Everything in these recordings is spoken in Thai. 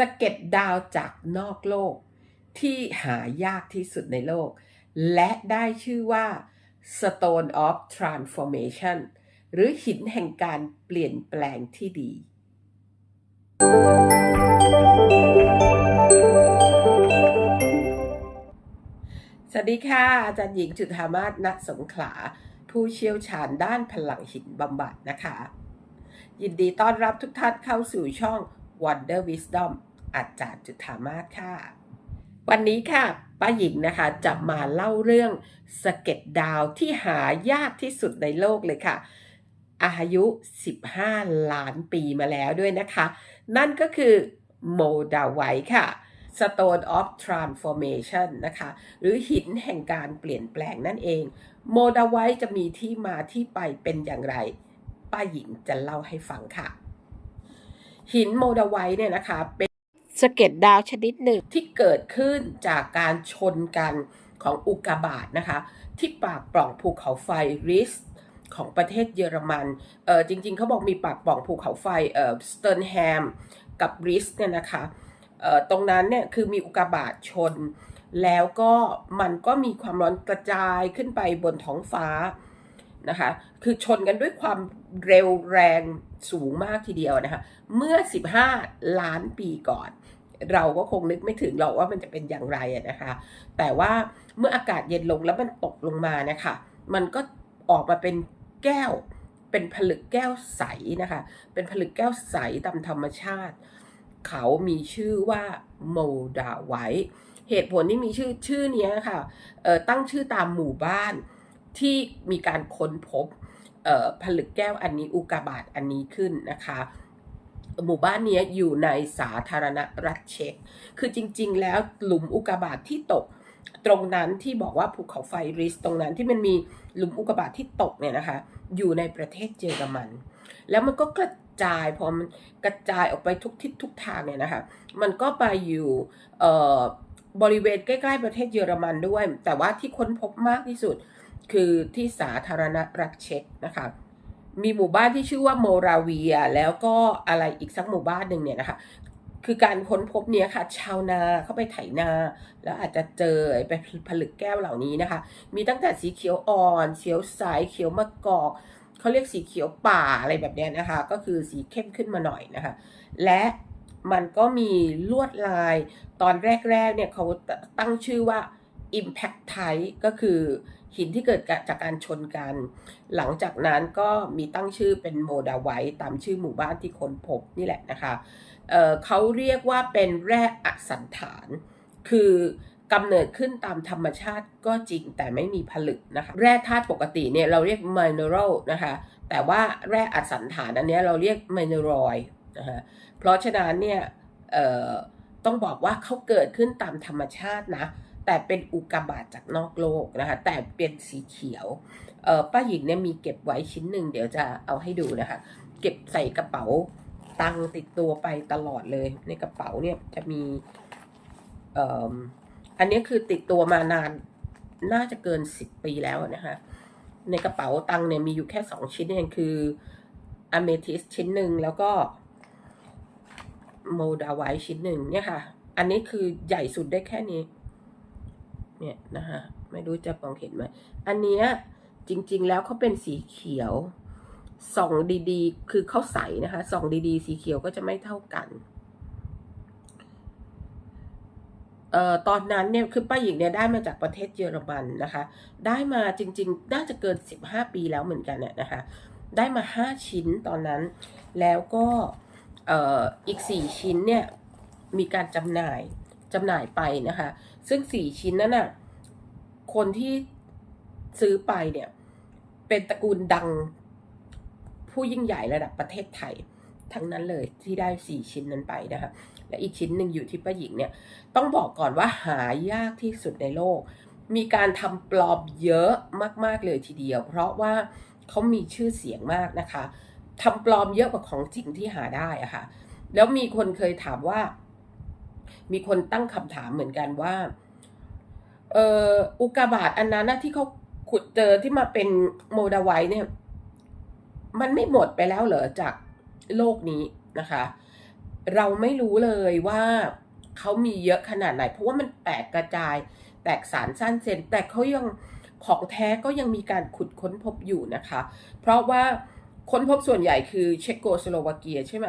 สะเก็ดดาวจากนอกโลก ที่หายากที่สุดในโลก และได้ชื่อว่า Stone of Transformation หรือหินแห่งการเปลี่ยนแปลงที่ดี สวัสดีค่ะ อาจารย์หญิงจุธามาศณสงขลา ผู้เชี่ยวชาญด้านพลังหินบำบัดนะคะ ยินดีต้อนรับทุกท่านเข้าสู่ช่อง Wonder Wisdom อาจารย์จุธามาศค่ะ วันนี้ค่ะป้าหญิงนะคะจะมาเล่าเรื่องสะเก็ดดาวที่หายากที่สุดในโลกเลยค่ะ อายุ 15 ล้านปีมาแล้วด้วยนะคะ นั่นก็คือโมดาไวค่ะ Stone of Transformation นะคะ หรือหินแห่งการเปลี่ยนแปลงนั่นเอง โมดาไวจะมีที่มาที่ไปเป็นอย่างไร ป้าหญิงจะเล่าให้ฟังค่ะ หินโมดาไวเนี่ยนะคะเป็น สะเก็ดดาวชนิดหนึ่งที่เกิดขึ้นจากการชนกันของอุกกาบาตนะคะ ที่ปากปล่องภูเขาไฟริสของประเทศเยอรมันเออจริงๆ เขาบอกมีปากปล่องภูเขาไฟเออสเต r ร์แฮมกับริสเนี่ยนะคะเอ่อตรงนั้นเนี่ยคือมีอุกกาบาตชน แล้วก็มันก็มีความร้อนกระจายขึ้นไปบนท้องฟ้านะคะ คือชนกันด้วยความเร็วแรงสูงมากทีเดียวนะคะ เมื่อ 15 ล้านปีก่อน เราก็คงนึกไม่ถึงหรอกว่ามันจะเป็นอย่างไรนะคะ แต่ว่าเมื่ออากาศเย็นลงแล้วมันตกลงมานะคะ มันก็ออกมาเป็นแก้ว เป็นผลึกแก้วใสนะคะ เป็นผลึกแก้วใสตามธรรมชาติ เขามีชื่อว่าโมดาไวท์เหตุผลที่มีชื่อชื่อนี้ค่ะเอ่อตั้งชื่อตามหมู่บ้านที่มีการค้นพบเอ่อผลึกแก้วอันนี้อุกกาบาตอันนี้ขึ้นนะคะ หมู่บ้านนี้อยู่ในสาธารณรัฐเช็ก คือจริง ๆ แล้วหลุมอุกกาบาตที่ตกตรงนั้นที่บอกว่าภูเขาไฟริสตรงนั้นที่มันมีหลุมอุกกาบาตที่ตกเนี่ยนะคะ อยู่ในประเทศเยอรมัน แล้วมันก็กระจายพอมันกระจายออกไปทุกทิศทุกทางเนี่ยนะคะ มันก็ไปอยู่บริเวณใกล้ๆประเทศเยอรมันด้วย แต่ว่าที่ค้นพบมากที่สุดคือที่สาธารณรัฐเช็กนะคะ มีหมู่บ้านที่ชื่อว่าโมราเวีย แล้วก็อะไรอีกสักหมู่บ้านหนึ่งเนี่ยนะคะ คือการค้นพบเนี้ยค่ะ ชาวนาเข้าไปไถนา แล้วอาจจะเจอไอ้ผลึกแก้วเหล่านี้นะคะ มีตั้งแต่สีเขียวอ่อนเขียวใสเขียวมะกอกเขาเรียกสีเขียวป่าอะไรแบบนี้นะคะ ก็คือสีเข้มขึ้นมาหน่อยนะคะ และมันก็มีลวดลายตอนแรกๆเนี่ยเขาตั้งชื่อว่า Impact Type ก็คือหินที่เกิดจากการชนกัน หลังจากนั้นก็มีตั้งชื่อเป็นโมดาไวท์ตามชื่อหมู่บ้านที่ค้นพบนี่แหละนะคะเเขาเรียกว่าเป็นแร่อสันฐาน คือกำเนิดขึ้นตามธรรมชาติก็จริงแต่ไม่มีผลึกนะคะ แร่ธาตุปกติเนี่ยเราเรียก mineral นะคะ แต่ว่าแร่อสันฐานอันนี้เราเรียก mineroid นะคะ เพราะฉะนั้นเนี่ยต้องบอกว่าเขาเกิดขึ้นตามธรรมชาตินะ แต่เป็นอุกกาบาตจากนอกโลกนะคะ แต่เป็นสีเขียวเออป้าหญิงเนี่ยมีเก็บไว้ชิ้นหนึ่งเดี๋ยวจะเอาให้ดูนะคะ เก็บใส่กระเป๋าตังติดตัวไปตลอดเลย ในกระเป๋าเนี่ยจะมีเอ่ออันนี้คือติดตัวมานานน่าจะเกินสิบปีแล้วนะคะ ในกระเป๋าตังเนี่ยมีอยู่แค่สองชิ้นเองคืออเมทิสชิ้นหนึ่งแล้วก็โมดาไวชิ้นหนึ่งเนี่ยค่ะ อันนี้คือใหญ่สุดได้แค่นี้ เนี่ยนะคะไม่รู้จะมองเห็นไหมอันเนี้ยจริง ๆ แล้วเขาเป็นสีเขียวส่องดีๆ คือเขาใสนะคะส่องดีๆ สีเขียวก็จะไม่เท่ากันเอ่อตอนนั้นเนี่ยคือป้าหญิงเนี่ยได้มาจากประเทศเยอรมันนะคะ ได้มาจริง ๆ น่าจะเกิน 15 ปีแล้วเหมือนกันเนี่ยนะคะ ได้มา 5 ชิ้นตอนนั้น แล้วก็เอ่ออีก 4 ชิ้นเนี่ยมีการจำหน่ายจำหน่ายไปนะคะ ซึ่ง4ชิ้นนั้นน่ะ คนที่ซื้อไปเนี่ย เป็นตระกูลดังผู้ยิ่งใหญ่ระดับประเทศไทย ทั้งนั้นเลยที่ได้4ชิ้นนั้นไปนะคะ และอีกชิ้นหนึ่งอยู่ที่ป้าหญิงเนี่ย ต้องบอกก่อนว่าหายากที่สุดในโลก มีการทำปลอมเยอะมาก ๆเลยทีเดียว เพราะว่าเขามีชื่อเสียงมากนะคะทำปลอมเยอะกว่าของจริงที่หาได้อะค่ะ แล้วมีคนเคยถามว่า มีคนตั้งคำถามเหมือนกันว่าเอออุกกาบาตอันนั้นนะที่เขาขุดเจอที่มาเป็นโมดาไวเนี่ย มันไม่หมดไปแล้วเหรอจากโลกนี้นะคะ เราไม่รู้เลยว่าเขามีเยอะขนาดไหน เพราะว่ามันแตกกระจาย แตกสารสั้นเซนแต่เขายังของแท้ก็ยังมีการขุดค้นพบอยู่นะคะ เพราะว่าค้นพบส่วนใหญ่คือเชโกสโลวาเกียใช่ไหม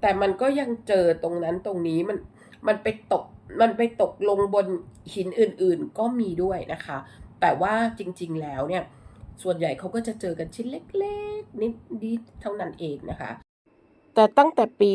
แต่มันก็ยังเจอตรงนั้นตรงนี้มัน มันไปตกมันไปตกลงบนหินอื่นๆ ก็มีด้วยนะคะ แต่ว่าจริงๆแล้วเนี่ย ส่วนใหญ่เขาก็จะเจอกันชิ้นเล็กๆ นิดนิดเท่านั้นเองนะคะ แต่ตั้งแต่ปี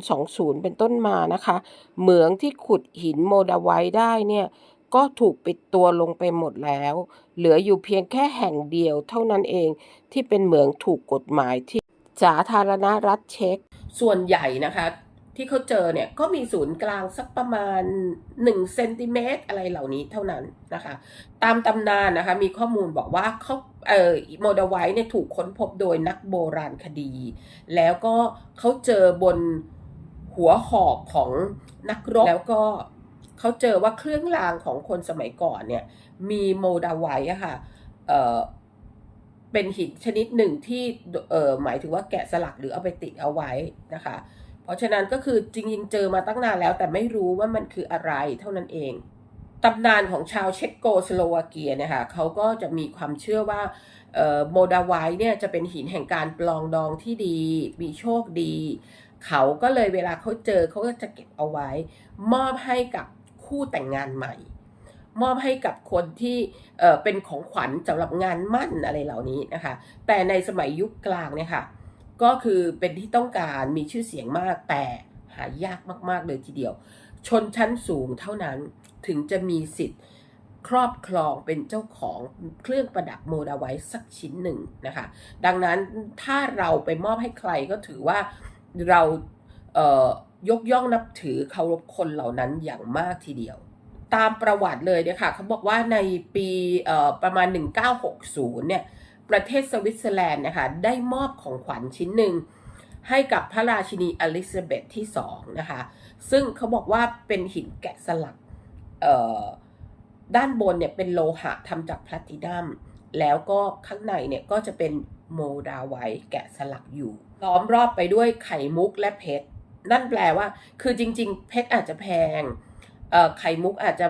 2020 เป็นต้นมานะคะ เหมืองที่ขุดหินโมดาไวท์ได้เนี่ย ก็ถูกปิดตัวลงไปหมดแล้ว เหลืออยู่เพียงแค่แห่งเดียวเท่านั้นเองที่เป็นเหมืองถูกกฎหมายที่สาธารณรัฐเช็ก ส่วนใหญ่นะคะ ที่เขาเจอเนี่ยก็มีศูนย์กลางสักประมาณ1เซนติเมตรอะไรเหล่านี้เท่านั้นนะคะ ตามตำนานนะคะมีข้อมูลบอกว่าเขาเอ่อโมดาไวท์เนี่ยถูกค้นพบโดยนักโบราณคดี แล้วก็เขาเจอบนหัวหอกของนักรบแล้วก็เขาเจอว่าเครื่องรางของคนสมัยก่อนเนี่ยมีโมดาไวท์อะค่ะเอ่อเป็นหินชนิดหนึ่งที่เอ่อหมายถึงว่าแกะสลักหรือเอาไปติดเอาไว้นะคะ เพราะฉะนั้นก็คือจริงๆ เจอมาตั้งนานแล้วแต่ไม่รู้ว่ามันคืออะไรเท่านั้นเองตำนานของชาวเช็กโกสโลวาเกียเนี่ยค่ะเขาก็จะมีความเชื่อว่าโมดาไวเนี่ยจะเป็นหินแห่งการปลองดองที่ดี มีโชคดี เขาก็เลยเวลาเขาเจอเขาก็จะเก็บเอาไว้ มอบให้กับคู่แต่งงานใหม่ มอบให้กับคนที่เเป็นของขวัญสำหรับงานมั่นอะไรเหล่านี้นะคะ แต่ในสมัยยุคกลางเนี่ยค่ะ ก็คือเป็นที่ต้องการมีชื่อเสียงมากแต่หายากมากๆเลยทีเดียว ชนชั้นสูงเท่านั้นถึงจะมีสิทธิ์ครอบครองเป็นเจ้าของเครื่องประดับโมดาไว้สักชิ้นหนึ่งนะคะ ดังนั้นถ้าเราไปมอบให้ใครก็ถือว่าเราเยกย่องนับถือเคารพคนเหล่านั้นอย่างมากทีเดียว ตามประวัติเลยเนี่ยค่ะเขาบอกว่าในปีประมาณ 1960 เนี่ย ประเทศสวิตเซอร์แลนด์นะคะได้มอบของขวัญชิ้นหนึ่งให้กับพระราชินีอลิซาเบธที่สองนะคะ ซึ่งเขาบอกว่าเป็นหินแกะสลักด้านบนเนี่ยเป็นโลหะทำจากแพลตินัม แล้วก็ข้างในเนี่ยก็จะเป็นโมดาไวแกะสลักอยู่ ล้อมรอบไปด้วยไข่มุกและเพชร นั่นแปลว่า คือจริง ๆ เพชรอาจจะแพงไข่มุกอาจจะ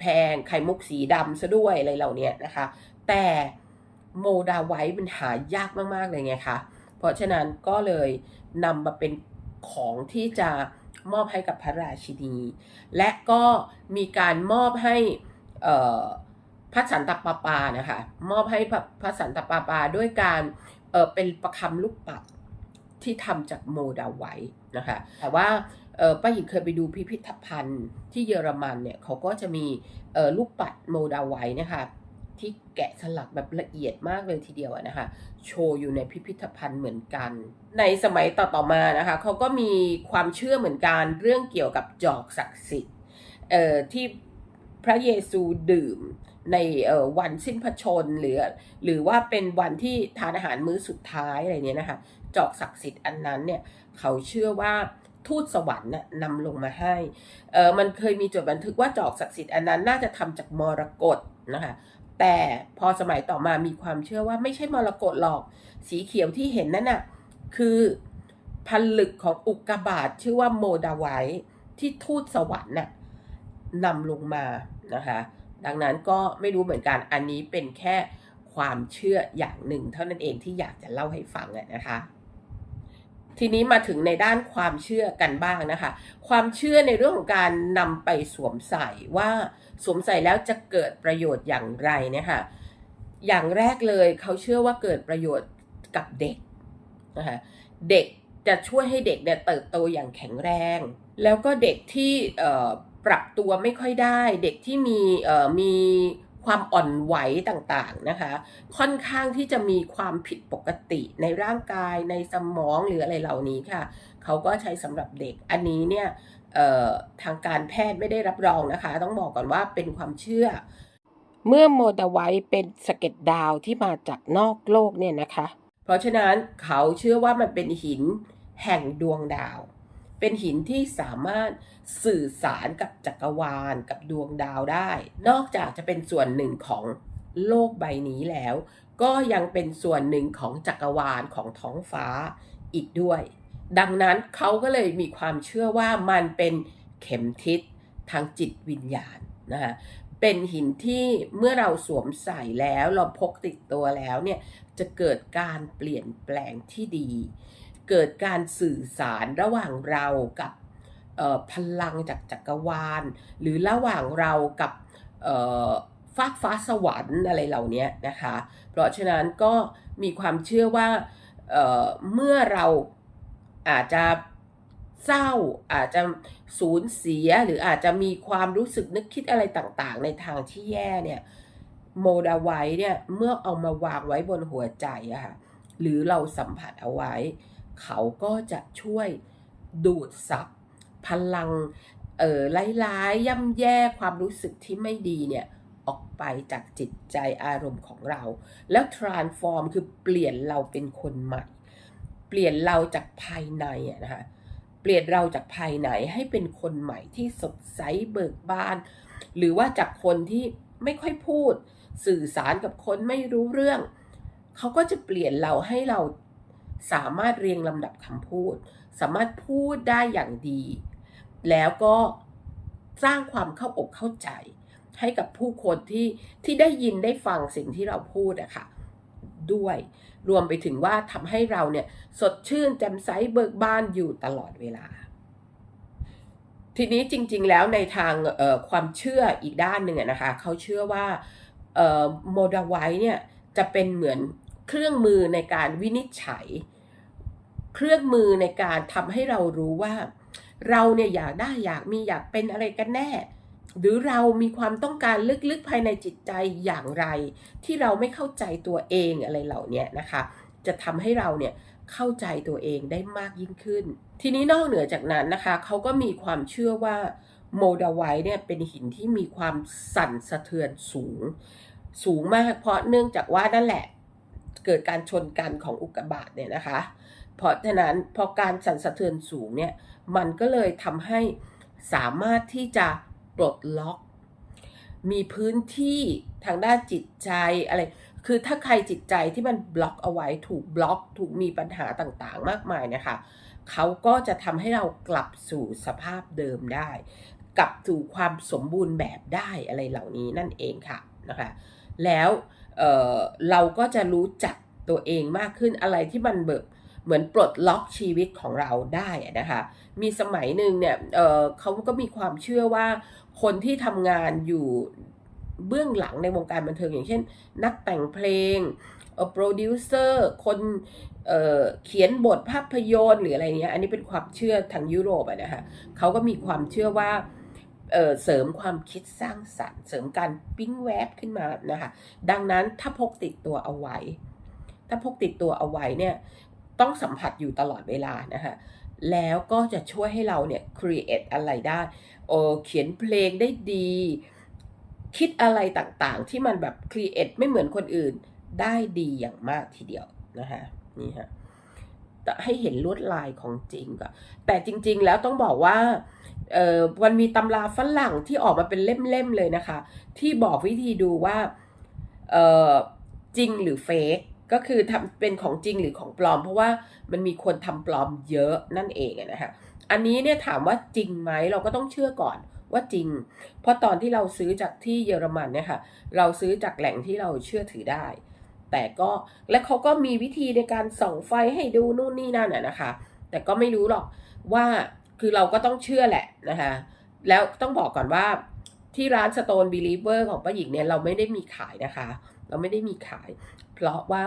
แพง ไข่มุกสีดำซะด้วยอะไรเหล่านี้นะคะ แต่ โมดาไวท์มันหายากมากๆเลยไงคะ เพราะฉะนั้นก็เลยนำมาเป็นของที่จะมอบให้กับพระราชินี และก็มีการมอบให้พระสันตะปาปานะคะมอบให้พระพระสันตะปาปาด้วยการเเป็นประคำลูกปัดที่ทำจากโมดาไวท์นะคะแต่ว่าป้าหญิงเคยไปดูพิพิธภัณฑ์ที่เยอรมันเนี่ยเขาก็จะมีลูกปัดโมดาไวท์นะคะ ที่แกะสลักแบบละเอียดมากเลยทีเดียวนะคะ โชว์อยู่ในพิพิธภัณฑ์เหมือนกัน ในสมัยต่อๆมานะคะเขาก็มีความเชื่อเหมือนกันเรื่องเกี่ยวกับจอกศักดิ์สิทธิ์เอ่อที่พระเยซูดื่มในวันสิ้นพระชนหรือหรือว่าเป็นวันที่ทานอาหารมื้อสุดท้ายอะไรเนี้ยนะคะจอกศักดิ์สิทธิ์อันนั้นเนี่ยเขาเชื่อว่าทูตสวรรค์น่ะนำลงมาให้เออมันเคยมีจดบันทึกว่าจอกศักดิ์สิทธิ์อันนั้นน่าจะทำจากมรกตนะคะ แต่พอสมัยต่อมามีความเชื่อว่าไม่ใช่มรกตหรอก สีเขียวที่เห็นนั่นน่ะ คือผลึกของอุกกาบาตชื่อว่าโมดาไวท์ที่ทูตสวรรค์น่ะนำลงมานะคะ ดังนั้นก็ไม่รู้เหมือนกันอันนี้เป็นแค่ความเชื่ออย่างหนึ่ง เท่านั้นเองที่อยากจะเล่าให้ฟังนะคะ ทีนี้มาถึงในด้านความเชื่อกันบ้างนะคะ ความเชื่อในเรื่องของการนำไปสวมใส่ว่าสวมใส่แล้วจะเกิดประโยชน์อย่างไรเนี่ยค่ะอย่างแรกเลยเขาเชื่อว่าเกิดประโยชน์กับเด็กนะคะเด็กจะช่วยให้เด็กเนี่ยเติบโตอย่างแข็งแรง แล้วก็เด็กที่ปรับตัวไม่ค่อยได้ เด็กที่มีมี ความอ่อนไหวต่างๆนะคะ ค่อนข้างที่จะมีความผิดปกติในร่างกายในสมองหรืออะไรเหล่านี้ค่ะ เขาก็ใช้สำหรับเด็กอันนี้เนี่ยทางการแพทย์ไม่ได้รับรองนะคะ ต้องบอกก่อนว่าเป็นความเชื่อ เมื่อโมดาไวเป็นสะเก็ดดาวที่มาจากนอกโลกเนี่ยนะคะ เพราะฉะนั้นเขาเชื่อว่ามันเป็นหินแห่งดวงดาว เป็นหินที่สามารถสื่อสารกับจักรวาลกับดวงดาวได้ นอกจากจะเป็นส่วนหนึ่งของโลกใบนี้แล้ว ก็ยังเป็นส่วนหนึ่งของจักรวาลของท้องฟ้าอีกด้วย ดังนั้นเขาก็เลยมีความเชื่อว่ามันเป็นเข็มทิศทางจิตวิญญาณนะคะเป็นหินที่เมื่อเราสวมใส่แล้วเราพกติดตัวแล้วเนี่ยจะเกิดการเปลี่ยนแปลงที่ดี เกิดการสื่อสารระหว่างเรากับพลังจากจักรวาล หรือระหว่างเรากับฟากฟ้าสวรรค์อะไรเหล่านี้นะคะ เพราะฉะนั้นก็มีความเชื่อว่าเเมื่อเราอาจจะเศร้าอาจจะสูญเสียหรืออาจจะมีความรู้สึกนึกคิดอะไรต่างๆ ในทางที่แย่เนี่ยโมดาไว้เนี่ยเมื่อเอามาวางไว้บนหัวใจอะค่ะหรือเราสัมผัสเอาไว้ เขาก็จะช่วยดูดซับพลังเอ่อร้ายๆย่ำแย่ความรู้สึกที่ไม่ดีเนี่ยออกไปจากจิตใจอารมณ์ของเรา แล้ว transform คือเปลี่ยนเราเป็นคนใหม่ เปลี่ยนเราจากภายในนะคะเปลี่ยนเราจากภายในให้เป็นคนใหม่ที่สดใสเบิกบาน หรือว่าจากคนที่ไม่ค่อยพูด สื่อสารกับคนไม่รู้เรื่อง เขาก็จะเปลี่ยนเราให้เรา สามารถเรียงลำดับคำพูด สามารถพูดได้อย่างดี แล้วก็สร้างความเข้าอกเข้าใจ ให้กับผู้คนที่ที่ได้ยินได้ฟังสิ่งที่เราพูดอะค่ะด้วย รวมไปถึงว่าทำให้เราเนี่ยสดชื่นแจ่มใสเบิกบานอยู่ตลอดเวลา ทีนี้จริง ๆ แล้วในทางความเชื่ออีกด้านหนึ่งนะคะเขาเชื่อว่าโมดาไวเนี่ยจะเป็นเหมือน เครื่องมือในการวินิจฉัย เครื่องมือในการทำให้เรารู้ว่า เราเนี่ยอยากได้อยากมีอยากเป็นอะไรกันแน่ หรือเรามีความต้องการลึกๆภายในจิตใจอย่างไร ที่เราไม่เข้าใจตัวเองอะไรเหล่านี้นะคะ จะทำให้เราเนี่ยเข้าใจตัวเองได้มากยิ่งขึ้น ทีนี้นอกเหนือจากนั้นนะคะเขาก็มีความเชื่อว่าโมดาไวเนี่ยเป็นหินที่มีความสั่นสะเทือนสูง สูงมากเพราะเนื่องจากว่านั่นแหละ เกิดการชนกันของอุกกาบาตเนี่ยนะคะ เพราะฉะนั้นพอการสั่นสะเทือนสูงเนี่ยมันก็เลยทำให้สามารถที่จะปลดล็อก มีพื้นที่ทางด้านจิตใจอะไร คือถ้าใครจิตใจที่มันบล็อกเอาไว้ถูกบล็อก ถูกมีปัญหาต่างๆ มากมายนะคะเขาก็จะทำให้เรากลับสู่สภาพเดิมได้ กลับสู่ความสมบูรณ์แบบได้อะไรเหล่านี้นั่นเองค่ะนะคะ แล้ว เเราก็จะรู้จักตัวเองมากขึ้นอะไรที่มันแบบเหมือนปลดล็อกชีวิตของเราได้นะคะ มีสมัยหนึ่งเนี่ยเเขาก็มีความเชื่อว่าคนที่ทำงานอยู่เบื้องหลังในวงการบันเทิงอย่างเช่น นักแต่งเพลงโปรดิวเซอร์คนเเขียนบทภาพยนตร์หรืออะไรเงี้ย อันนี้เป็นความเชื่อทางยุโรปอะนะคะเขาก็มีความเชื่อว่า เเสริมความคิดสร้างสรรค์ เสริมการปิ้งแวบขึ้นมานะคะดังนั้นถ้าพกติดตัวเอาไว้ ถ้าพกติดตัวเอาไว้เนี่ยต้องสัมผัสอยู่ตลอดเวลานะคะแล้วก็จะช่วยให้เราเนี่ย create อะไรได้โอเขียนเพลงได้ดี คิดอะไรต่างๆ ที่มันแบบ create ไม่เหมือนคนอื่นได้ดีอย่างมากทีเดียวนะคะนี่ฮะ ให้เห็นลวดลายของจริงก่อนแต่จริง ๆ แล้วต้องบอกว่าเออมันมีตำราฝรั่งที่ออกมาเป็นเล่มๆเลยนะคะ ที่บอกวิธีดูว่าเออจริงหรือเฟกก็คือทำเป็นของจริงหรือของปลอม เพราะว่ามันมีคนทำปลอมเยอะนั่นเองนะคะอันนี้เนี่ยถามว่าจริงไหมเราก็ต้องเชื่อก่อนว่าจริง เพราะตอนที่เราซื้อจากที่เยอรมันเนี่ยค่ะเราซื้อจากแหล่งที่เราเชื่อถือได้ แต่ก็และเขาก็มีวิธีในการส่องไฟให้ดูนู่นนี่นั่นนะคะ แต่ก็ไม่รู้หรอกว่าคือเราก็ต้องเชื่อแหละนะคะแล้วต้องบอกก่อนว่าที่ร้าน Stone Believer ของป้าหญิงเนี่ยเราไม่ได้มีขายนะคะ เราไม่ได้มีขาย เพราะว่า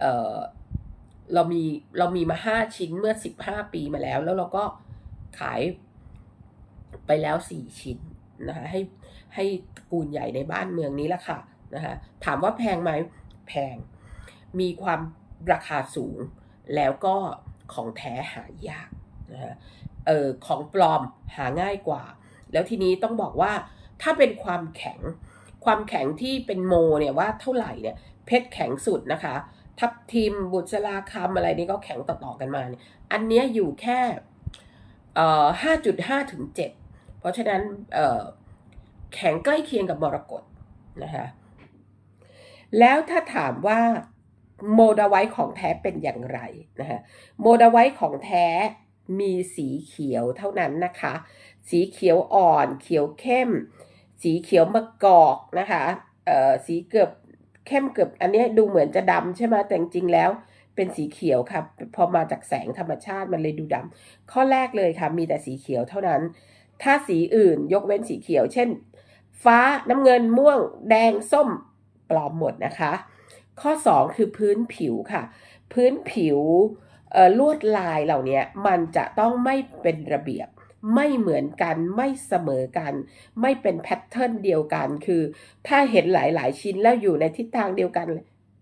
เออเรามีเรามีมาห้าชิ้นเมื่อสิบห้าปีมาแล้ว แล้วเราก็ขายไปแล้วสี่ชิ้นนะคะให้ให้กูลใหญ่ในบ้านเมืองนี้ละค่ะนะคะถามว่าแพงไหม แพง มีความราคาสูง แล้วก็ของแท้หายากนะเออของปลอมหาง่ายกว่า แล้วทีนี้ต้องบอกว่าถ้าเป็นความแข็ง ความแข็งที่เป็นโมเนี่ยว่าเท่าไหร่เนี่ยเพชรแข็งสุดนะคะ ทับทิมบุษราคำอะไรนี่ก็แข็งต่อๆกันมาเนี่ยอันนี้อยู่แค่เอ่อห้าจุดห้าถึงเจ็ดเพราะฉะนั้นเอ่อแข็งใกล้เคียงกับมรกตนะคะ แล้วถ้าถามว่าโมดาไวท์ของแท้เป็นอย่างไรนะฮะโมดาไวท์ของแท้มีสีเขียวเท่านั้นนะคะ สีเขียวอ่อน เขียวเข้ม สีเขียวมะกอกนะคะเอ่อสีเกือบเข้มเกือบอันนี้ดูเหมือนจะดำใช่ไหมแต่จริงๆแล้วเป็นสีเขียวค่ะพอมาจากแสงธรรมชาติมันเลยดูดำข้อแรกเลยค่ะ มีแต่สีเขียวเท่านั้น ถ้าสีอื่นยกเว้นสีเขียว เช่น ฟ้าน้ำเงินม่วง แดงส้ม ปลอมหมดนะคะ ข้อ 2 คือพื้นผิวค่ะ พื้นผิวลวดลายเหล่านี้มันจะต้องไม่เป็นระเบียบไม่เหมือนกันไม่เสมอกัน ไม่เป็นแพทเทิร์นเดียวกัน คือถ้าเห็นหลาย ๆ ชิ้นแล้วอยู่ในทิศทางเดียวกัน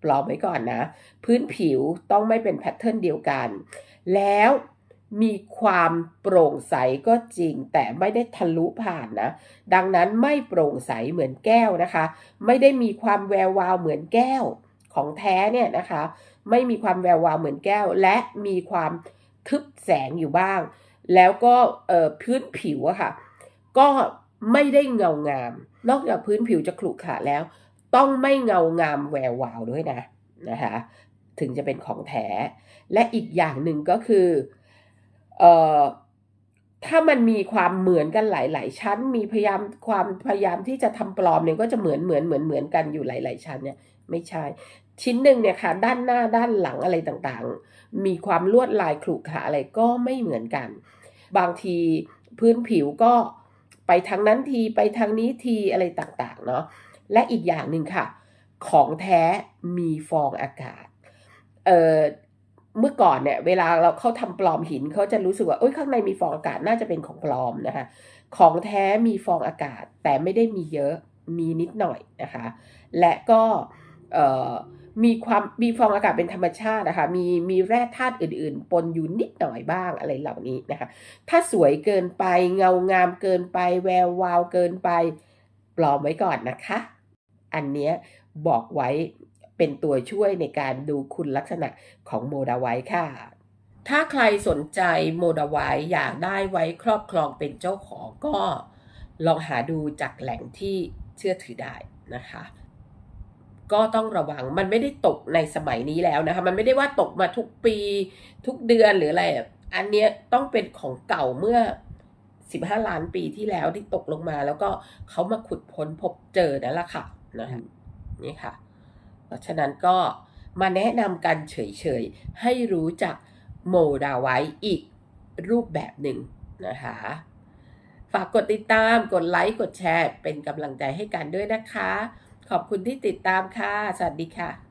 ปลอมไว้ก่อนนะ พื้นผิวต้องไม่เป็นแพทเทิร์นเดียวกัน แล้ว มีความโปร่งใสก็จริง แต่ไม่ได้ทะลุผ่านนะ ดังนั้นไม่โปร่งใสเหมือนแก้วนะคะ ไม่ได้มีความแวววาวเหมือนแก้วของแท้เนี่ยนะคะ ไม่มีความแวววาวเหมือนแก้ว และมีความทึบแสงอยู่บ้าง แล้วก็พื้นผิวอะค่ะ ก็ไม่ได้เงางาม นอกจากพื้นผิวจะขรุขระแล้ว ต้องไม่เงางามแวววาวด้วยนะนะคะ ถึงจะเป็นของแท้ และอีกอย่างหนึ่งก็คือ ถ้ามันมีความเหมือนกันหลาย ๆ ชั้น มีพยายามความพยายามที่จะทำปลอมเนี่ยก็จะเหมือนเหมือนเหมือนเหมือนกันอยู่หลาย ๆ ชั้นเนี่ยไม่ใช่ ชิ้นหนึ่งเนี่ยค่ะ ด้านหน้าด้านหลังอะไรต่างๆ มีความลวดลายขรุขระอะไรก็ไม่เหมือนกัน บางทีพื้นผิวก็ไปทางนั้นทีไปทางนี้ทีอะไรต่างๆเนาะและอีกอย่างหนึ่งค่ะ ของแท้มีฟองอากาศเอ่อ เมื่อก่อนเนี่ยเวลาเราเขาทำปลอมหินเขาจะรู้สึกว่าเอ้ยข้างในมีฟองอากาศน่าจะเป็นของปลอมนะคะของแท้มีฟองอากาศแต่ไม่ได้มีเยอะมีนิดหน่อยนะคะ และก็มีความมีฟองอากาศเป็นธรรมชาตินะคะมีมีแร่ธาตุอื่น ๆ ปนอยู่นิดหน่อยบ้างอะไรเหล่านี้นะคะ ถ้าสวยเกินไปเงางามเกินไป แวววาวเกินไปปลอมไว้ก่อนนะคะ อันเนี้ยบอกไว้ เป็นตัวช่วยในการดูคุณลักษณะของโมดาไวท์ค่ะ ถ้าใครสนใจโมดาไวท์อยากได้ไว้ครอบครองเป็นเจ้าของก็ลองหาดูจากแหล่งที่เชื่อถือได้นะคะ ก็ต้องระวังมันไม่ได้ตกในสมัยนี้แล้วนะคะ มันไม่ได้ว่าตกมาทุกปีทุกเดือนหรืออะไรอะอันเนี้ยต้องเป็นของเก่าเมื่อ 15 ล้านปีที่แล้วที่ตกลงมา แล้วก็เขามาขุดพ้นพบเจอนั่นแหละค่ะนะคะนี่ค่ะ เพราะฉะนั้นก็มาแนะนำกันเฉยๆ ให้รู้จักโมดาไว้อีกรูปแบบหนึ่งนะคะฝากกดติดตามกดไลค์ กดแชร์ เป็นกำลังใจให้กันด้วยนะคะ ขอบคุณที่ติดตามค่ะ สวัสดีค่ะ